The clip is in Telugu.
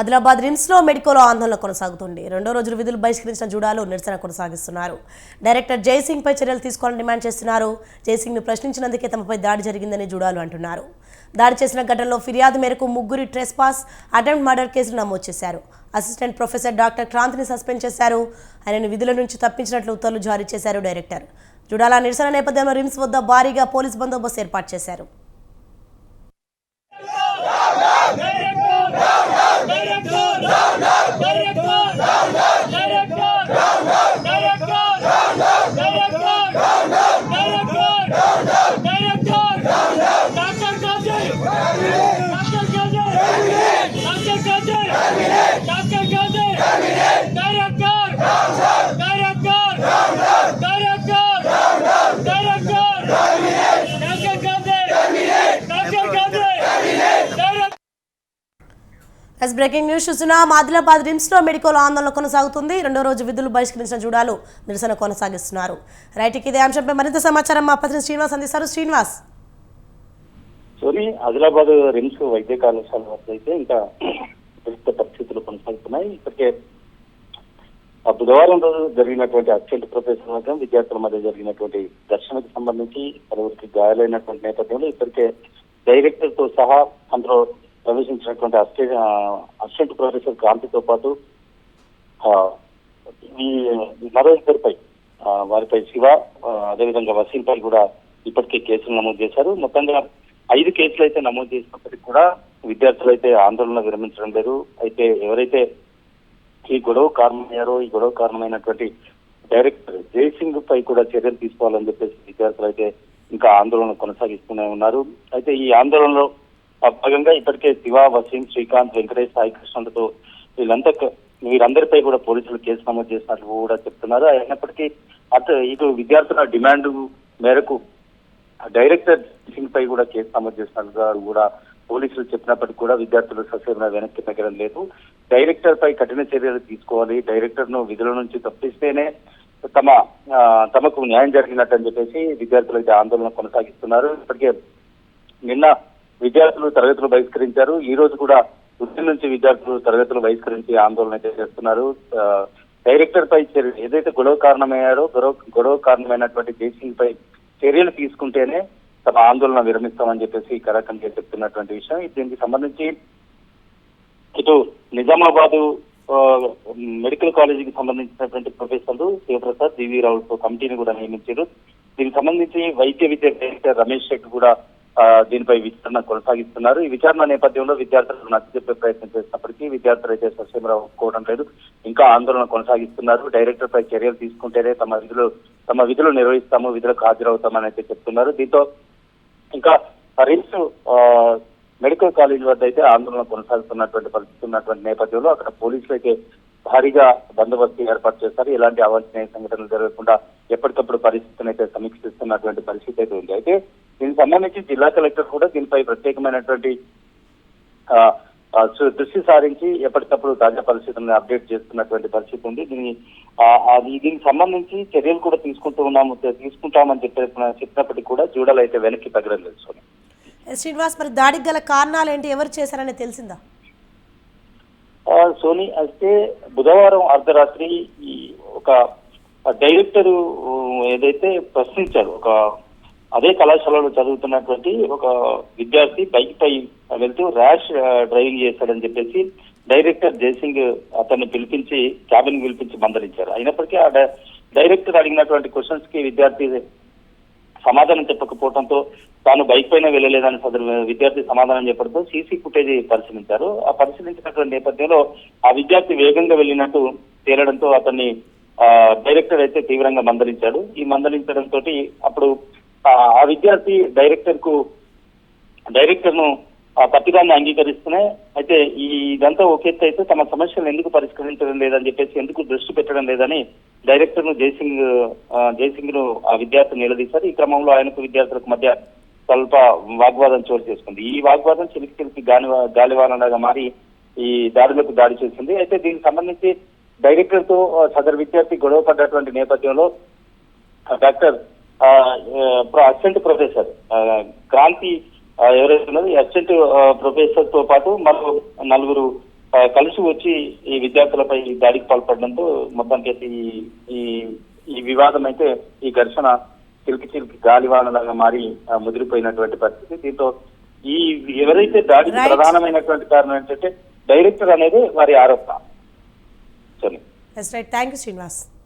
ఆదిలాబాద్ రిమ్స్లో మెడికోలో ఆందోళన కొనసాగుతుంది. రెండో రోజు విధులు బహిష్కరించిన జూడాలు నిరసన కొనసాగిస్తున్నారు. డైరెక్టర్ జయసింగ్ పై చర్యలు తీసుకోవాలని డిమాండ్ చేస్తున్నారు. జయసింగ్ను ప్రశ్నించినందుకే తమపై దాడి జరిగిందని జూడాలు అంటున్నారు. దాడి చేసిన ఘటనలో ఫిర్యాదు మేరకు ముగ్గురి ట్రెస్ పాస్ అటెంప్ట్ మర్డర్ కేసులు నమోదు చేశారు. అసిస్టెంట్ ప్రొఫెసర్ డాక్టర్ క్రాంతిని సస్పెండ్ చేశారు. ఆయనను విధుల నుంచి తప్పించినట్లు ఉత్తర్వులు జారీ చేశారు డైరెక్టర్. జుడాల నిరసన నేపథ్యంలో రిమ్స్ వద్ద భారీగా పోలీస్ బందోబస్తు ఏర్పాటు చేశారు. ఎస్ బ్రేకింగ్ న్యూస్ చూస్తున్నాం ఆదిలాబాద్ రిమ్స్లో మెడికల్ ఆందోళన కొనసాగుతుంది. రెండో రోజు విధులు బహిష్కరించిన జూడాలు నిరసన కొనసాగిస్తున్నారు. రైట్ ఇదే అంశంపై మరింత సమాచారం మా ప్రతినిధి శ్రీనివాస్ అందిస్తారు. శ్రీనివాస్. సోని ఆదిలాబాద్ రిమ్స్ వైద్య కళాశాల వద్ద అయితే ఇంకా ప్రస్తుత పరిస్థితులు కొనసాగుతున్నాయి. ఇప్పటికే ఆ బుధవారం రోజు జరిగినటువంటి అత్యంత ప్రొఫెసర్ వర్గం విద్యార్థుల మధ్య జరిగినటువంటి ఘర్షణకు సంబంధించి పలువురికి గాయాలైనటువంటి నేపథ్యంలో ఇప్పటికే డైరెక్టర్తో సహా అందులో ప్రవేశించినటువంటి అసిస్టెంట్ అసిస్టెంట్ ప్రొఫెసర్ క్రాంతితో పాటు ఈ మరో ఇద్దరిపై వారిపై శివ అదేవిధంగా వసీంపై కూడా ఇప్పటికే కేసులు నమోదు చేశారు. మొత్తంగా ఐదు కేసులు అయితే నమోదు చేసినప్పటికీ కూడా విద్యార్థులు అయితే ఆందోళన విరమించడం లేదు. అయితే ఎవరైతే ఈ గొడవ కారణమయ్యారో ఈ గొడవ కారణమైనటువంటి డైరెక్టర్ జయసింగ్ పై కూడా చర్యలు తీసుకోవాలని చెప్పేసి విద్యార్థులు అయితే ఇంకా ఆందోళన కొనసాగిస్తూనే ఉన్నారు. అయితే ఈ ఆందోళనలో భాగంగా ఇప్పటికే శివ వసీం శ్రీకాంత్ వెంకటేష్ సాయికృష్ణులతో వీళ్ళంతా వీరందరిపై కూడా పోలీసులు కేసు నమోదు చేసినట్లు కూడా చెప్తున్నారు. అయినప్పటికీ అటు ఇటు విద్యార్థుల డిమాండ్ మేరకు డైరెక్టర్ సింగ్ పై కూడా కేసు నమోదు చేసినట్లుగా కూడా పోలీసులు చెప్పినప్పటికీ కూడా విద్యార్థులు ససేమిన వెనక్కి తగ్గడం లేదు. డైరెక్టర్ పై కఠిన చర్యలు తీసుకోవాలి. డైరెక్టర్ను విధుల నుంచి తప్పిస్తేనే తమ తమకు న్యాయం జరిగినట్టు అని చెప్పేసి విద్యార్థులు అయితే ఆందోళన కొనసాగిస్తున్నారు. ఇప్పటికే నిన్న విద్యార్థులు తరగతులు బహిష్కరించారు. ఈ రోజు కూడా ఉదయం నుంచి విద్యార్థులు తరగతులు బహిష్కరించి ఆందోళన అయితే చేస్తున్నారు. డైరెక్టర్ పై చర్యలు ఏదైతే గొడవ కారణమయ్యారో గొడవ గొడవ కారణమైనటువంటి జేసీబీ పై చర్యలు తీసుకుంటేనే తమ ఆందోళన విరమిస్తామని చెప్పేసి కరాఖండ్గా చెప్తున్నటువంటి విషయం. దీనికి సంబంధించి ఇటు నిజామాబాద్ మెడికల్ కాలేజీకి సంబంధించినటువంటి ప్రొఫెసర్లు శివప్రసాద్ జీవీ రావు కమిటీని కూడా నియమించారు. దీనికి సంబంధించి వైద్య విద్య డైరెక్టర్ రమేష్ శెట్టి కూడా దీనిపై విచారణ కొనసాగిస్తున్నారు. ఈ విచారణ నేపథ్యంలో విద్యార్థులకు నచ్చజెప్పే ప్రయత్నం చేసినప్పటికీ విద్యార్థులు అయితే సస్యమరావు ఒప్పుకోవడం లేదు. ఇంకా ఆందోళన కొనసాగిస్తున్నారు. డైరెక్టర్ పై చర్యలు తీసుకుంటేనే తమ విధులు తమ విధులు నిర్వహిస్తాము విధులకు హాజరవుతామని అయితే చెప్తున్నారు. దీంతో ఇంకా రిమ్స్ మెడికల్ కాలేజ్ వద్ద అయితే ఆందోళన కొనసాగుతున్నటువంటి పరిస్థితి ఉన్నటువంటి నేపథ్యంలో అక్కడ పోలీసులు అయితే భారీగా బందోబస్తు ఏర్పాటు చేస్తారు ఎలాంటి అవాంఛనీయ సంఘటనలు జరగకుండా ఎప్పటికప్పుడు పరిస్థితిని అయితే సమీక్షిస్తున్నటువంటి పరిస్థితి అయితే ఉంది. అయితే దీనికి సంబంధించి జిల్లా కలెక్టర్ కూడా దీనిపై ప్రత్యేకమైనటువంటి దృష్టి సారించి ఎప్పటికప్పుడు తాజా పరిస్థితులను అప్డేట్ చేస్తున్నటువంటి పరిస్థితి ఉంది. దీని ఆ, అది దీనికి సంబంధించి చర్యలు కూడా తీసుకుంటూ ఉన్నాము తీసుకుంటామని చెప్పి చెప్పినప్పటికీ కూడా జూడలు అయితే వెనక్కి తగ్గడం లేదు సోని. ఎస్ శ్రీనివాస్ మరి దాడికి గల కారణాలు ఏంటి ఎవరు చేశారని తెలిసిందా? సోని అయితే బుధవారం అర్ధరాత్రి ఈ ఒక డైరెక్టర్ ఏదైతే ప్రశ్నించాడు ఒక అదే కళాశాలలో చదువుతున్నటువంటి ఒక విద్యార్థి బైక్ పై వెళ్తూ ర్యాష్ డ్రైవింగ్ చేశాడని చెప్పేసి డైరెక్టర్ జయసింగ్ అతన్ని పిలిపించి క్యాబిన్ పిలిపించి మందలించారు. అయినప్పటికీ ఆ డైరెక్టర్ అడిగినటువంటి క్వశ్చన్స్కి విద్యార్థి సమాధానం చెప్పకపోవడంతో తాను బైక్ పైన వెళ్ళలేదని సదరు విద్యార్థి సమాధానం చెప్పడంతో సీసీ ఫుటేజ్ పరిశీలించారు. ఆ పరిశీలించినటువంటి నేపథ్యంలో ఆ విద్యార్థి వేగంగా వెళ్ళినట్టు తేలడంతో అతన్ని డైరెక్టర్ అయితే తీవ్రంగా మందలించాడు. ఈ మందలించడంతో అప్పుడు ఆ విద్యార్థి డైరెక్టర్కు డైరెక్టర్ను ఆ పత్రికాన్ని అంగీకరిస్తున్నాయి అయితే ఈ ఇదంతా ఒక ఎత్తు అయితే తమ సమస్యలు ఎందుకు పరిష్కరించడం లేదని చెప్పేసి ఎందుకు దృష్టి పెట్టడం లేదని డైరెక్టర్ను జయసింగ్ జయసింగ్ను ఆ విద్యార్థి నిలదీశారు. ఈ క్రమంలో ఆయనకు విద్యార్థులకు మధ్య స్వల్ప వాగ్వాదం చోటు చేసుకుంది. ఈ వాగ్వాదం చిలికి చిలికి గాలి గాలివానలాగా మారి ఈ దాడులకు దాడి చేసింది. అయితే దీనికి సంబంధించి డైరెక్టర్తో సదరు విద్యార్థి గొడవ పడ్డటువంటి నేపథ్యంలో డాక్టర్ అసిస్టెంట్ ప్రొఫెసర్. క్రాంతి ఎవరైతే ఉన్నారో ఈ అసిస్టెంట్ ప్రొఫెసర్తో పాటు మరో నలుగురు కలిసి వచ్చి ఈ విద్యార్థులపై దాడికి పాల్పడడంతో మొత్తానికి అయితే ఈ ఈ వివాదం అయితే ఈ ఘర్షణ చిలికి చిలికి గాలివానలాగా మారి ముదిరిపోయినటువంటి పరిస్థితి. దీంతో ఈ ఎవరైతే దాడికి. ప్రధానమైనటువంటి కారణం ఏంటంటే డైరెక్టర్ అనేది వారి ఆరోపణ. Thank you Srinivas